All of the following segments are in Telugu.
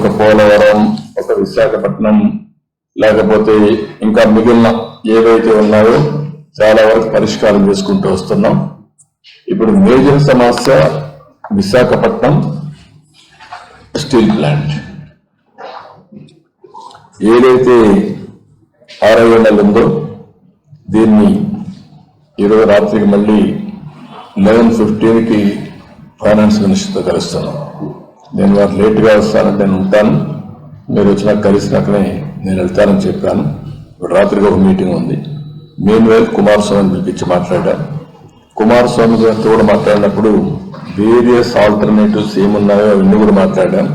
ఒక పోలవరం ఒక విశాఖపట్నం లేకపోతే ఇంకా మిగిలిన ఏవైతే ఉన్నాయో చాలా వరకు పరిష్కారం చేసుకుంటూ వస్తున్నాం. ఇప్పుడు మేజర్ సమస్య విశాఖపట్నం స్టీల్ ప్లాంట్. ఏదైతే ఆర్ఐఎన్ఎల్ ఉందో దీన్ని ఈరోజు రాత్రికి మళ్ళీ లెవెన్ ఫిఫ్టీన్కి ఫైనాన్స్ మినిస్టర్తో కలుస్తున్నాం. నేను వారు లేట్గా వస్తానంటే నేను ఉంటాను. మీరు వచ్చినా కలిసినాకనే నేను వెళ్తానని చెప్పాను. ఇప్పుడు రాత్రికి ఒక మీటింగ్ ఉంది. మెయిన్ వైల్ కుమారస్వామిని పిలిపించి మాట్లాడాను కుమారస్వామి గారితో కూడా మాట్లాడినప్పుడు వేరియస్ ఆల్టర్నేటివ్స్ ఏమున్నాయో అవన్నీ కూడా మాట్లాడాను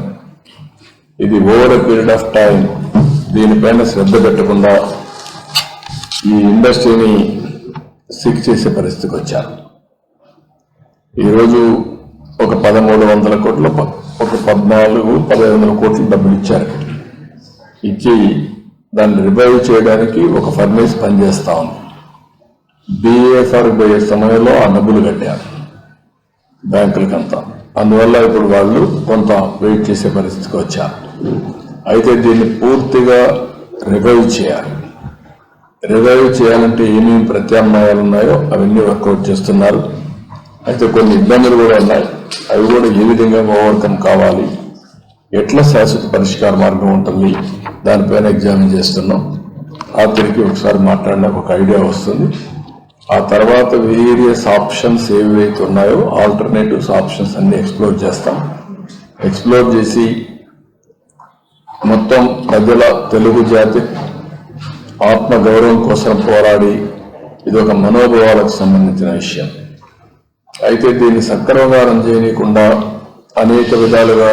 ఇది over a period of time దీనిపైన శ్రద్ధ పెట్టకుండా ఈ ఇండస్ట్రీని సిక్ చేసే పరిస్థితికి వచ్చారు ఈరోజు ఒక పదమూడు వందల కోట్ల ఒక పద్నాలుగు పదహైదు వందల కోట్ల డబ్బులు ఇచ్చారు. ఇచ్చి దాన్ని రివైవ్ చేయడానికి ఒక ఫర్నేస్ పనిచేస్తా ఉంది. బిఏఎఫ్ఆర్ పోయే సమయంలో ఆ డబ్బులు కట్టారు. బ్యాంకులకంతా. అందువల్ల ఇప్పుడు వాళ్ళు కొంత వెయిట్ చేసే పరిస్థితికి వచ్చారు. అయితే దీన్ని పూర్తిగా రివైవ్ చేయాలి. రివైవ్ చేయాలంటే ఏమేమి ప్రత్యామ్నాయాలు ఉన్నాయో అవన్నీ వర్కౌట్ చేస్తున్నారు. అయితే కొన్ని ఇబ్బందులు కూడా ఉన్నాయి. అవి కూడా ఏ విధంగా ఓవర్కమ్ కావాలి? ఎట్లా శాశ్వత పరిష్కార మార్గం ఉంటుంది? దానిపైన ఎగ్జామిన్ చేస్తున్నాం. ఆఖరికి ఒకసారి మాట్లాడినాక ఒక ఐడియా వస్తుంది. ఆ తర్వాత వేరియస్ ఆప్షన్స్ ఏవైతే ఉన్నాయో ఆల్టర్నేటివ్స్ ఆప్షన్స్ అన్ని ఎక్స్ప్లోర్ చేస్తాం. ఎక్స్ప్లోర్ చేసి మొత్తం ప్రజల తెలుగు జాతి ఆత్మ గౌరవం కోసం పోరాడి ఇది ఒక మనోభావాలకు సంబంధించిన విషయం. అయితే దీన్ని సక్రమంగా చేయనీయకుండా అనేక విధాలుగా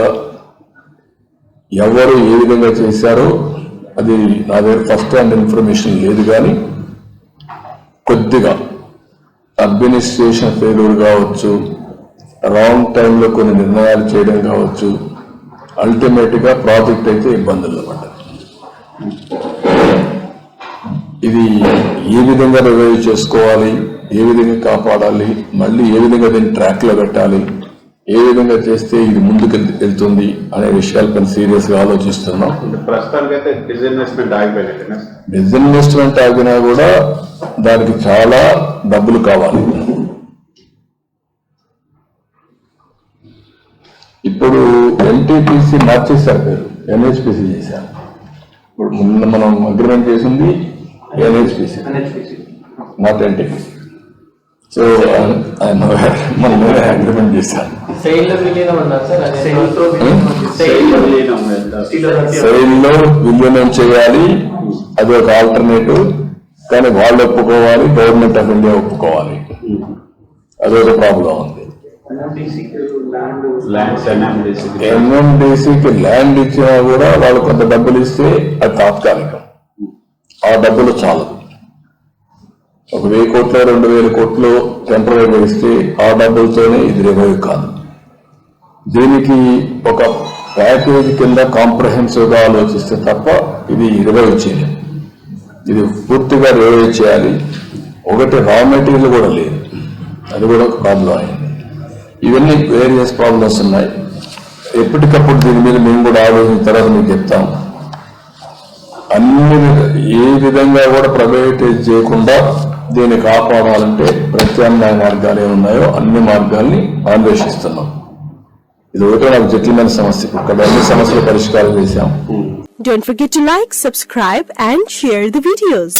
ఎవరు ఏ విధంగా చేశారో అది నా దగ్గర ఫస్ట్ హ్యాండ్ ఇన్ఫర్మేషన్ లేదు కానీ కొద్దిగా అడ్మినిస్ట్రేషన్ ఫెయిల్యూర్ కావచ్చు రాంగ్ టైంలో కొన్ని నిర్ణయాలు చేయడం కావచ్చు అల్టిమేట్గా ప్రాజెక్ట్ అయితే ఇబ్బందుల్లో పడ్డది ఇది ఏ విధంగా రివైవ్ చేసుకోవాలి ఏ విధంగా కాపాడాలి మళ్ళీ ఏ విధంగా దీన్ని ట్రాక్లో పెట్టాలి ఏ విధంగా చేస్తే ఇది ముందుకు వెళ్- వెళ్తుంది అనే విషయాలపైన సీరియస్గా ఆలోచిస్తున్నాం. డిజిన్వెస్ట్మెంట్ ఆగినా కూడా దానికి చాలా డబ్బులు కావాలి. ఇప్పుడు ఎన్టీపీసీ మార్చేశారు పేరు ఎన్హెచ్పిసి చేశారు. ఇప్పుడు మొన్న మనం అగ్రిమెంట్ చేసింది ఎన్హెచ్పిసి నాట్ ఎన్టీపీసీ సో మనం అగ్రిమెంట్ చేశాను సెయిల్లో విలీనం అన్నారు సార్? అదే Sale విలీనం. శైలిలో విలీనం చేయాలి. అది ఒక ఆల్టర్నేటివ్ కానీ వాళ్ళు ఒప్పుకోవాలి. గవర్నమెంట్ ఆఫ్ ఇండియా ఒప్పుకోవాలి. అదొక ప్రాబ్లం ఉంది. ఎన్ఎండిసికి ల్యాండ్ ఇచ్చినా కూడా వాళ్ళు కొంత డబ్బులు ఇస్తే అది తాత్కాలికం. ఆ డబ్బులు చాలదు ఒక వెయ్యి కోట్లు రెండు వేల కోట్లు టెంపరీగా ఇస్తే ఆ డబ్బులతోనే ఇది రివైవ్ కాదు. దీనికి ఒక ప్యాకేజ్ కింద కాంప్రహెన్సివ్గా ఆలోచిస్తే తప్ప ఇది రివైవ్ చేయలేదు ఇది పూర్తిగా రివైవ్ చేయాలి. ఒకటి రా మెటీరియల్ కూడా లేదు. అది కూడా ఒక ప్రాబ్లం అయింది. ఇవన్నీ వేరియస్ ప్రాబ్లమ్స్ ఉన్నాయి. ఎప్పటికప్పుడు దీని మీద మేము కూడా ఆలోచించిన తర్వాత మీకు చెప్తాము. అన్ని ఏ విధంగా కూడా ప్రైవేటైజ్ చేయకుండా దీన్ని కాపాడాలంటే ప్రత్యామ్నాయ మార్గాలు ఏమి ఉన్నాయో అన్ని మార్గాల్ని అన్వేషిస్తున్నాం ఇది ఒకటే నాకు జటిలమైన సమస్య. ఇక్కడ అన్ని సమస్యలు పరిష్కారం చేశాం. Don't forget to like, subscribe and share the videos.